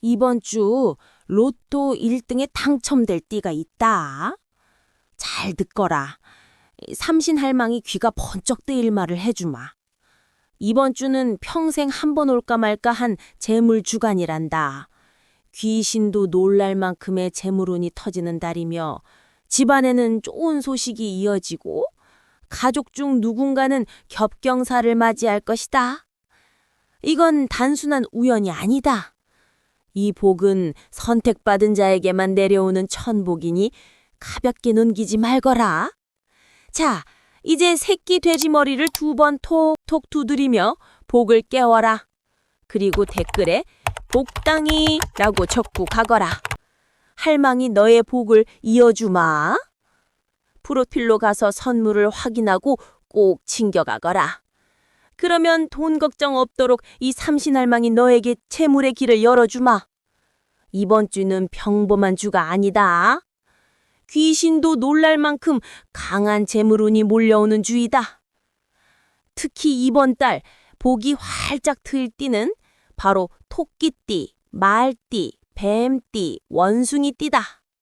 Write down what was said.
이번 주 로또 1등에 당첨될 띠가 있다. 잘 듣거라. 삼신할망이 귀가 번쩍 뜨일 말을 해주마. 이번 주는 평생 한 번 올까 말까 한 재물 주간이란다. 귀신도 놀랄 만큼의 재물운이 터지는 달이며 집안에는 좋은 소식이 이어지고 가족 중 누군가는 겹경사를 맞이할 것이다. 이건 단순한 우연이 아니다. 이 복은 선택받은 자에게만 내려오는 천복이니 가볍게 넘기지 말거라. 자, 이제 새끼 돼지 머리를 두 번 톡톡 두드리며 복을 깨워라. 그리고 댓글에 복당이라고 적고 가거라. 할망이 너의 복을 이어주마. 프로필로 가서 선물을 확인하고 꼭 챙겨가거라. 그러면 돈 걱정 없도록 이 삼신할망이 너에게 재물의 길을 열어주마. 이번 주는 평범한 주가 아니다. 귀신도 놀랄 만큼 강한 재물운이 몰려오는 주이다. 특히 이번 달 복이 활짝 트일 띠는 바로 토끼띠, 말띠, 뱀띠, 원숭이띠다.